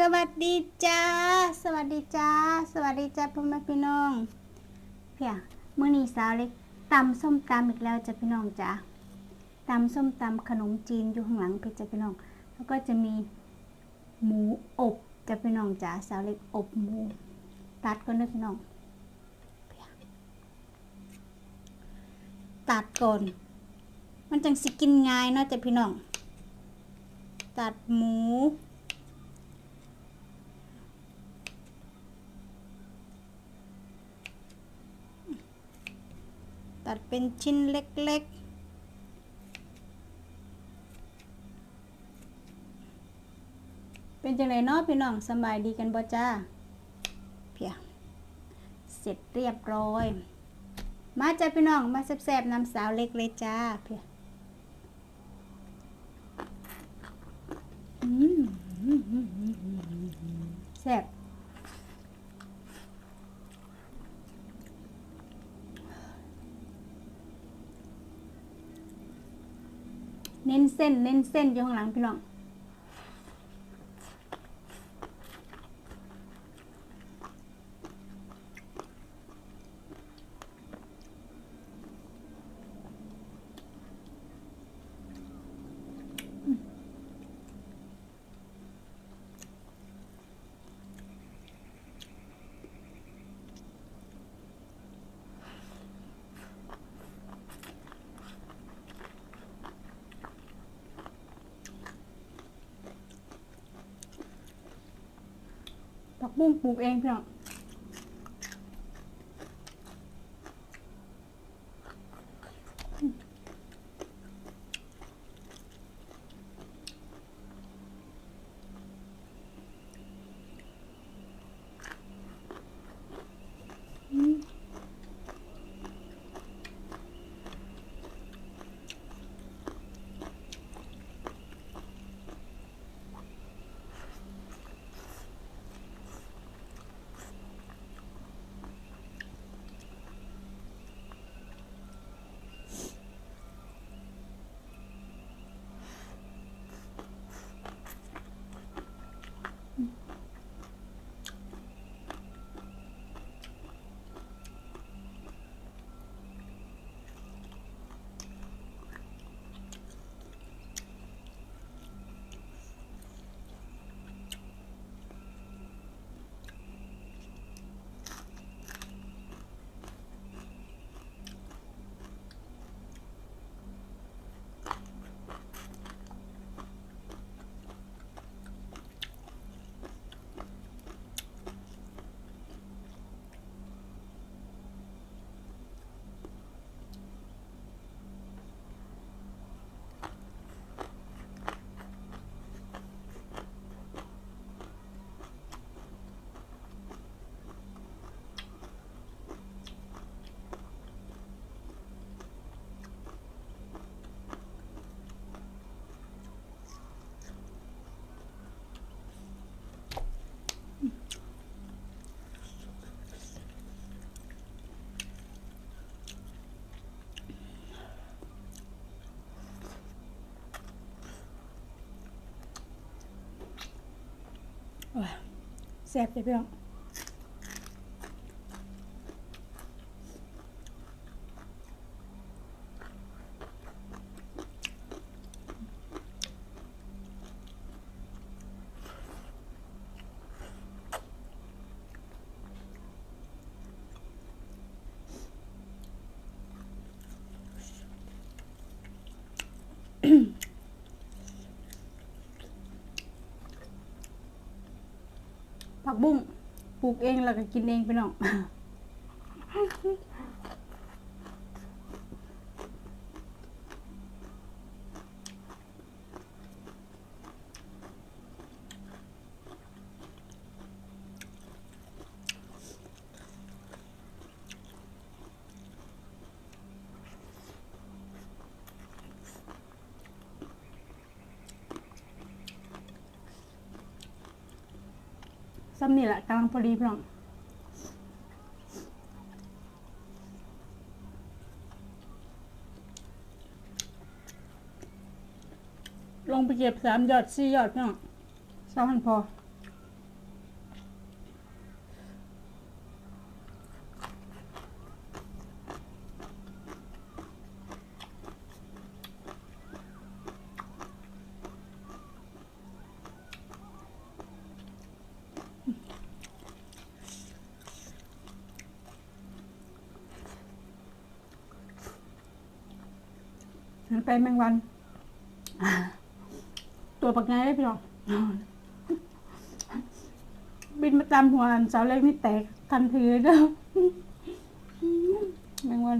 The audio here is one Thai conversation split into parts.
สวัสดีจ้า สวัสดีจ้า สวัสดีจ้าพ่อแม่พี่น้องเพียมื้อนี้สาวเล็กตำส้มตำอีกแล้วจ้ะพี่น้องจ้าตำส้มตำขนมจีนอยู่ข้างหลังพี่จ้ะพี่น้อง แล้วก็จะมีหมูอบจ้ะพี่น้องจ้าสาวเล็กอบหมู ตัดก่อนนะพี่น้องตัดก่อน มันจังสิกินง่ายเนาะจ้ะพี่น้อง ตัดหมู ตัดเป็นชิ้นเล็กๆเป็นจังไรเนาะพี่น้องสบายดีกันบ่จ้าเพียเสร็จเรียบร้อย มาจ้าพี่น้องมาแซ่บๆน้ำสาวเล็กเลยจ้าเพียแซ่บ เน้นเส้นเน้นเส้นอยู่ข้างหลังพี่น้อง บุ้งปลูกเองพี่น้อง แซ่บเลยพี่น้อง ผักบุ้งปลูกเองแล้วก็กินเองไปน้อง ซ้ำนี่แหละกำลังพอดีพี่น้องลงไปเก็บสามยอดสี่ยอดพี่น้องสองพันพอ แมงวัน ตัวปักไงได้พี่น้องบินมาตามหัวอันเสาเล็กนี่แตกทันทีเลยเด้อแมงวัน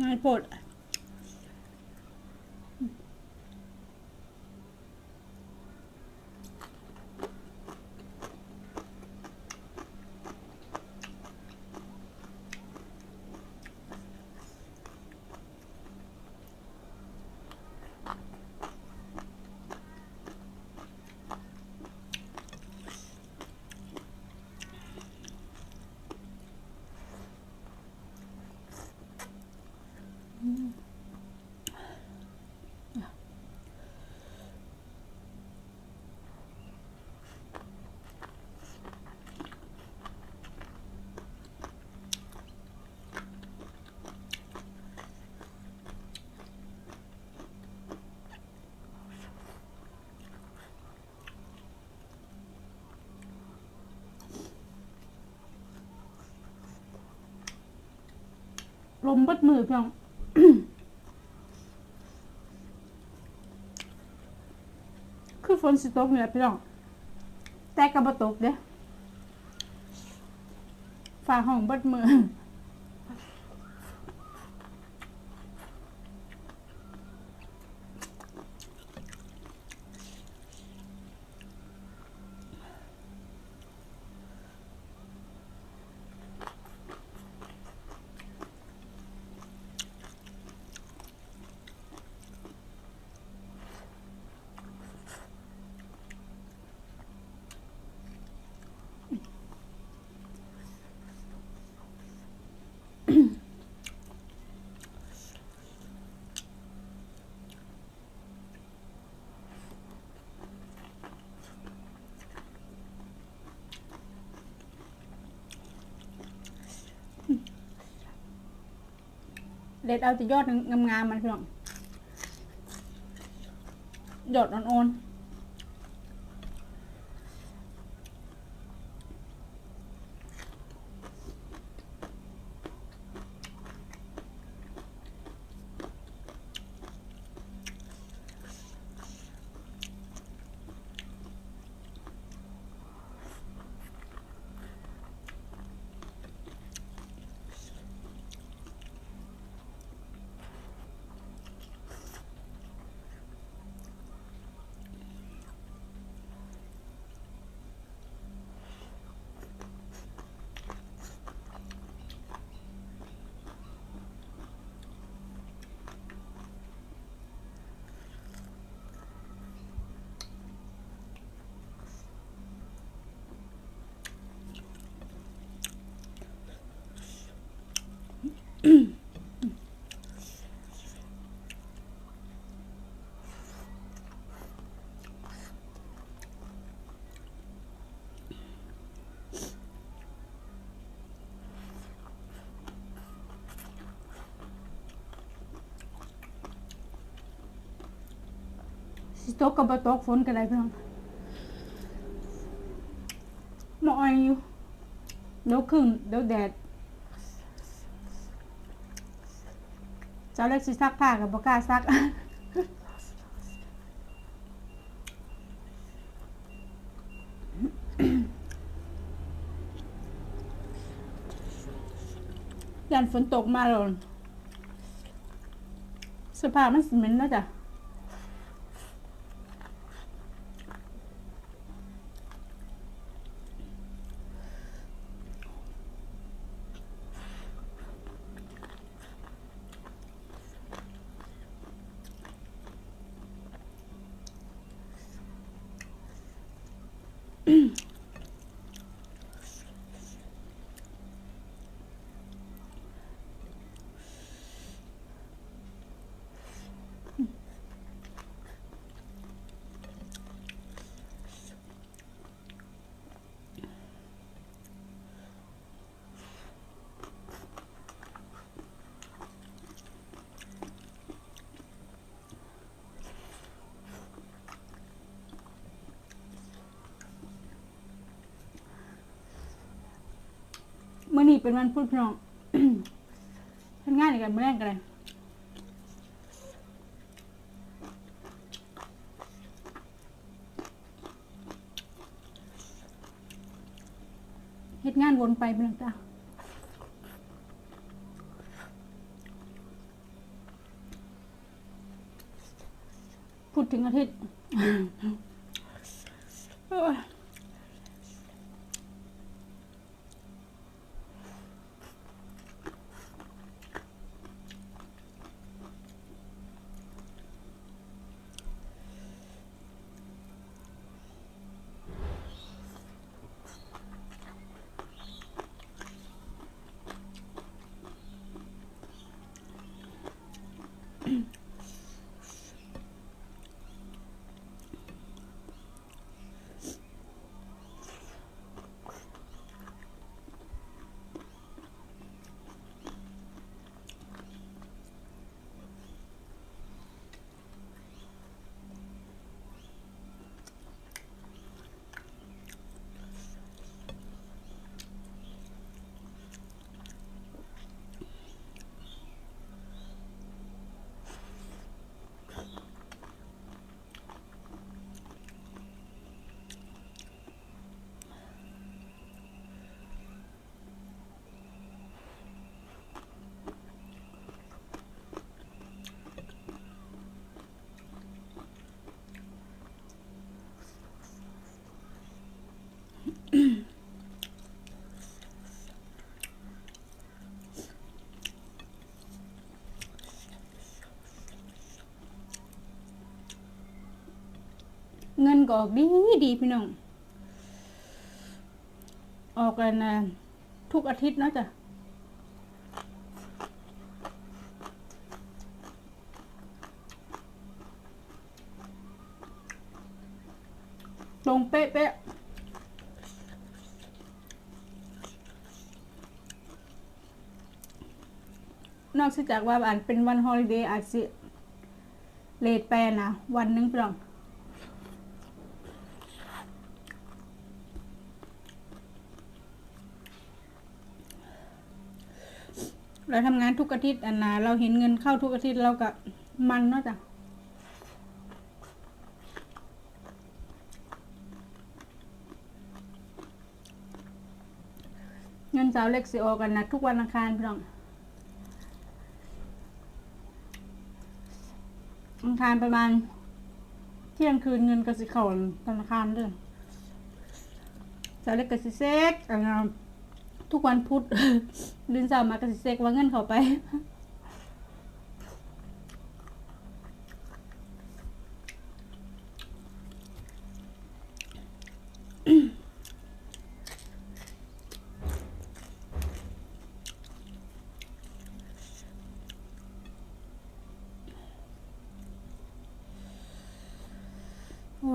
ง่ายปวด ลมเบดมือพี่น้องคือฝนสิตกเนี่ยพี่น้อง แต่กับบตกเด้ฝ่าห้องเบดมือ เด็ดเอาแต่ยอดงามๆมันพี่น้องยดอ่อนๆสิ ตกกับบตกฝนกันไรพี่น้องหมออยอยู่เดี๋ยวขึ้นเดี๋ยวแดดเจ้าเล็กสิซักผ้ากับบกล้าซักยันฝนตกมาแล้วเสื้อผ้ามันสิเหม็นแล้วจ้ะ เป็นวันพุธพี่น้องทำงานอีกกันมาแรงกันเลยเฮ็ดงานวนไปเป็นหลังพูดถึงอาทิตย์ ก็ออกดีดีพี่น้อง ออกกันนะทุกอาทิตย์นะจ้ะตรงเป๊ะเป๊ะนอกจากว่าอันเป็นวันฮอลิเดย์อาจสิเลทไปนะ วันหนึงพี่นง เราทำงานทุกอาทิตย์อันนะเราเห็นเงินเข้าทุกอาทิตย์เราก็มันเนาะจ้ะเงินสาวเล็กสิออกกันนะทุกวันอังคารพี่น้องอังคารประมาณเที่ยงคืนเงินกสิเข้าธนาคารเด้อสาวเล็กกสิเซ็กอันนั้น ทุกวันพุธเดือนสามมากระสิเซกว่าเงินเขาไปโอ้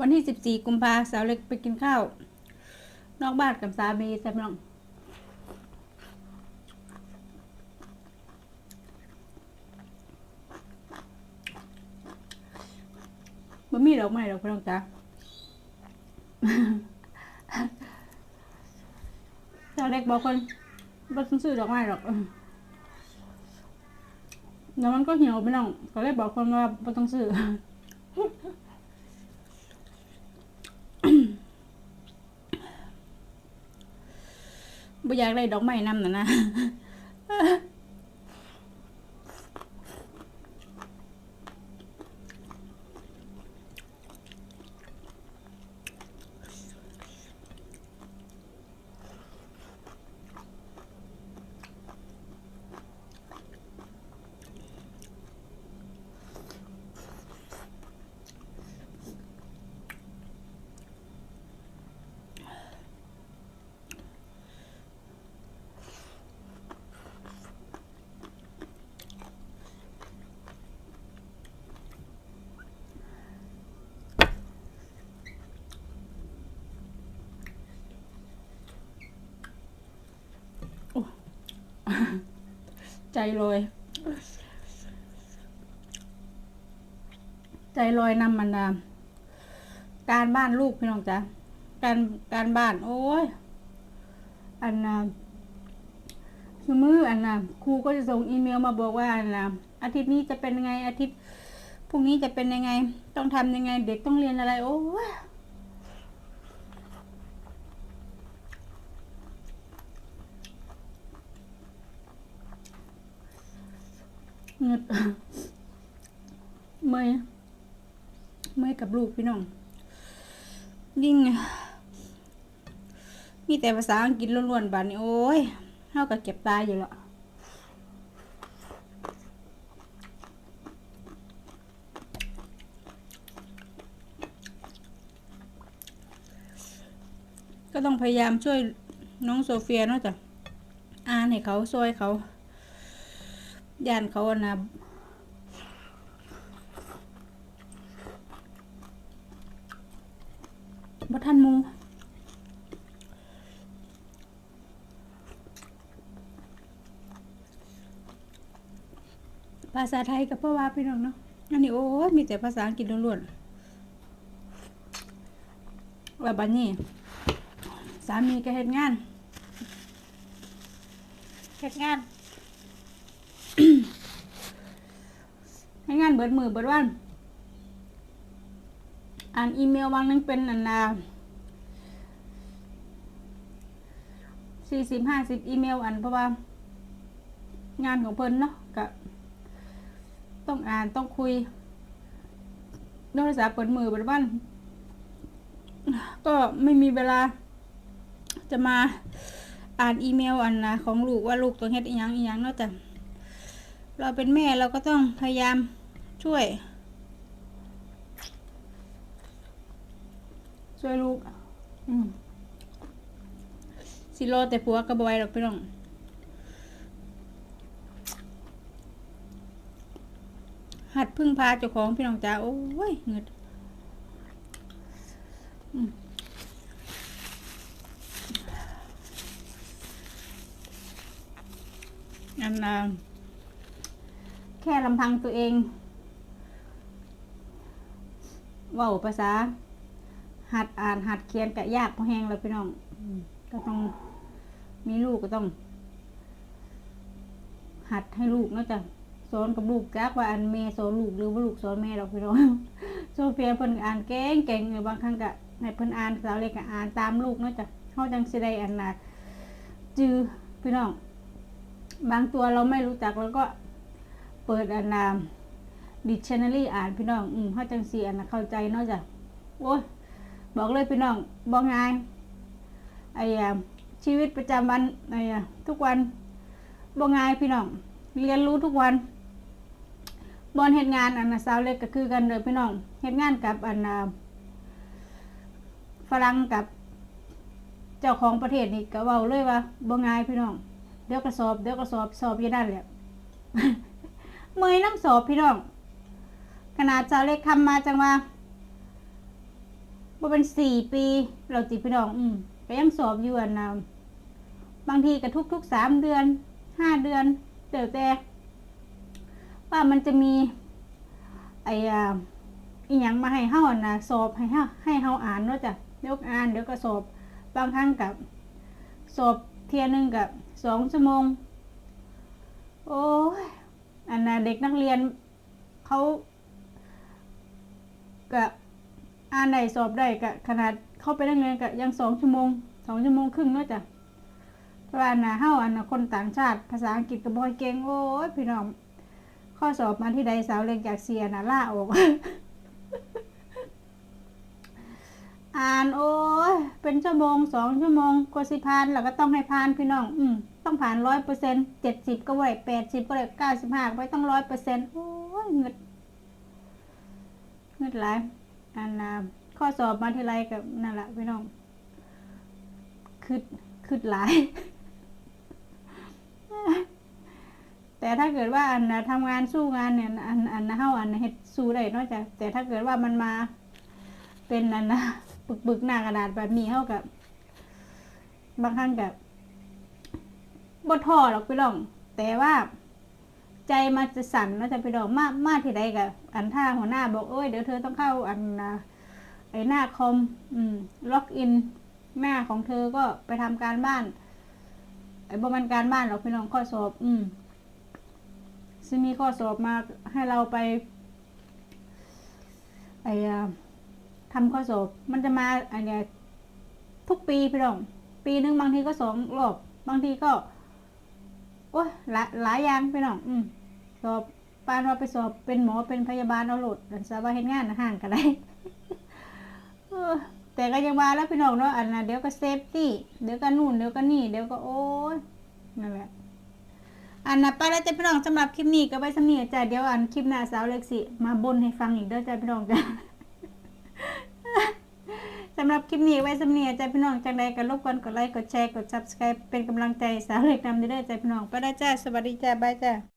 วันที่สิบสี่กุมภาสาวเล็กไปกินข้าว นอกบ้านกับสามีใช่ไหมน้องมันมีดอกไม้ดอกพี่น้องจ้าเจ้าเล็กบอกคนบ่ต้องซื้อดอกไม้หรอกแล้วมันก็เหี่ยวไปน้องก็เลยบอกคนว่าบ่ต้องซื้อ บ่ อยากได้ดอกไม้นำน่ะนะ ใจลอย ใจลอยนำมันดาการบ้านลูกพี่น้องจ๊ะการการบ้าน โอ้ย อันน่ะสมืออันน่ะครูก็จะส่งอีเมลมาบอกว่าอันน่ะอาทิตย์นี้จะเป็นยังไงอาทิตย์พรุ่งนี้จะเป็นยังไง ต้องทำยังไง เด็กต้องเรียนอะไร โอ้ย เงึดเมื่อยเมื่อยกับลูกพี่น้อง ยิ่ง มีแต่ภาษาอังกฤษล้วนๆบาดนี้โอ้ยเท่ากับเก็บตายอยู่และก็ต้องพยายามช่วยน้องโซเฟียเนาะจ้ะอ่านให้เขาช่วยเขา ย่านเขาอะนะบ่ทันมูภาษาไทยกับพ่อว่าพี่น้องเนาะ อันนี้โอ้มีแต่ภาษาอังกฤษล้วนๆว่าบัดนี้ สามีก็เฮ็ดงานเฮ็ดงาน เฮ็ดงานเบิดมือเบิดวันอ่านอีเมลบางนึงเป็นอันนาสี่สิบห้าสิบอีเมลอันเพราะว่า งานของเพิ่นเนาะกับต้องอ่านต้องคุยโทรศัพท์เปิดมือเปิดบ้านก็ไม่มีเวลา จะมาอ่านอีเมลอันนะของลูกว่าลูกต้องเฮ็ดอีหยังอีหยังเนาะแต่เราเป็นแม่เราก็ต้องพยายาม ช่วย ช่วยลูกอืมสิโลแต่ผัวกระบอยหรอกพี่น้องหัดพึ่งพาเจ้าของพี่น้องจ๋าโอ้ยเงิดอืมอันน่ะแค่ลำพังตัวเองเว่าภาษา หัดอ่านหัดเขียนกะยากพอแห้งแล้วพี่น้องอืมก็ต้องมีลูกก็ต้อง หัดให้ลูกเนาะจ้ะสอนกับลูกจักว่าอันแม่สอนลูกหรือว่าลูกสอนแม่เราพี่น้องโซเฟียเพิ่นอ่านเก่งเก่งเลยบางครั้งก็ให้เพิ่นอ่านสาวเล็กก็อ่านตามลูกเนาะจ้ะเฮาจังสิได้อันน่ะจือพี่น้อง บางตัวเราไม่รู้จักแล้วก็เปิดอันน่ะ ดิกชันนารีอ่านพี่น้อง อืมเฮาจังสิอันน่ะเข้าใจเนาะจ้ะโอ้ยบอกเลยพี่น้องบ่ง่ายไอ้อะชีวิตประจำวันไอ้อะทุกวันบ่ง่ายพี่น้อง เรียนรู้ทุกวันบอลเฮ็ดงานอันนะสาวเล็กก็คือกันเลยพี่น้องเฮ็ดงานกับอันนะฝรั่งกับเจ้าของประเทศนี่ก็เว้าเลยว่าบ่ง่ายพี่น้อง เดี๋ยวก็สอบ เดี๋ยวก็สอบสอบอยู่นั่นแหละเมยน้ำสอบพี่น้อง ขนาดสาเล็กทำมาจังว่าบ่เป็นสี่ปีเราติพี่น้องอืมก็ยังสอบอยู่อันน่ะบางทีก็ทุกทุกๆสามเดือนห้าเดือนเดี๋ยวแต่ว่ามันจะมีไอ้อ่าอีหยังมาให้เฮาอะนะสอบให้เฮาให้เฮาอ่านเนาะจ้ะเดี๋ยวอ่านเดี๋ยวก็สอบบางครั้งกับสอบเทียนึงกับสองชั่วโมง โอ้ยอันน่ะเด็กนักเรียนเขา ก็อ่านได้สอบได้ก็ขนาดเข้าไปนักเรียนก็ยังสองชั่วโมงสองชั่วโมงครึ่งเนาะจ้ะเพราะว่าอันน่ะเฮาอันน่ะคนต่างชาติภาษาอังกฤษก็บ่อยเก่งโอ้ยพี่น้อง ข้อสอบมาที่ใดสาวเล็กอยากเสียนะล่าออกอ่านโอ้ยเป็นชั่วโมงสองชั่วโมงกว่าสิพานแล้วก็ต้องให้พานพี่น้อง อืมต้องผ่านร้อยเปอร์เซ็นต์เจ็ดสิบก็ได้แปดสิบก็ได้เก้าสิบห้าไม่ต้องร้อยเปอร์เซ็นต์โอ้ยเงิด เงิดหลายอันนะข้อสอบมาที่ไรกับนั่นแหละพี่น้องคืดคืดหลาย แต่ถ้าเกิดว่าอันนะทำงานสู้งานเนี่ยอันอันนะเฮาอันเฮ็ดสู้ได้นอกจากแต่ถ้าเกิดว่ามันมา เป็นอันนะปึกปึกหน้ากระดาษแบบนี้เฮากับบางครั้งกับบ่ท้อหรอกพี่น้อง แต่ว่า ใจมันจะสั่นเนจะพี่น้องมามาที่ใดกับอันท่าหัวหน้าบอกเอ้ยเดี๋ยวเธอต้องเข้าอันไอหน้าคอมอืมล็อกอินหน้าของเธอก็ไปทำการบ้าน ไอ้บ่มันการบ้านหรอกพี่น้องข้อสอบ อืมซึ่งมีข้อสอบมาให้เราไป ไอ้อ่าทำข้อสอบ มันจะมาอันเนี้ยทุกปีพี่น้อง ปีหนึงบางทีก็สองรอบ บางทีก็ อ้ยหลายหลายอย่างพี่น้องอืมสอบปานว่าไปสอบเป็นหมอเป็นพยาบาลเอาโหลดอันสาวเห็นงานห่างกันได้เออแต่ก็ยังมาแล้วพี่น้องเนาะอันน่ะเดี๋ยวก็เซฟตี้เดี๋ยวก็นู่นเดี๋ยวก็นี่เดี๋ยวก็โอ้ยนั่นแหละอันน่ะไปแล้วจ้ะพี่น้องสำหรับคลิปนี้ก็ไว้สำเนียจ้ะเดี๋ยวอันคลิปหน้าสาวเล็กสิมาบนให้ฟังอีกเด้อจ้ะพี่น้องจ้ะ สำหรับคลิปนี้ไว้สำเนียจ้ะพี่น้องจังใดก็รบกวนกดไลค์กดแชร์กด subscribe เป็นกำลังใจสาวเล็กนำเด้อจ้ะพี่น้องไปได้จ้าสวัสดีจ้าบายจ้า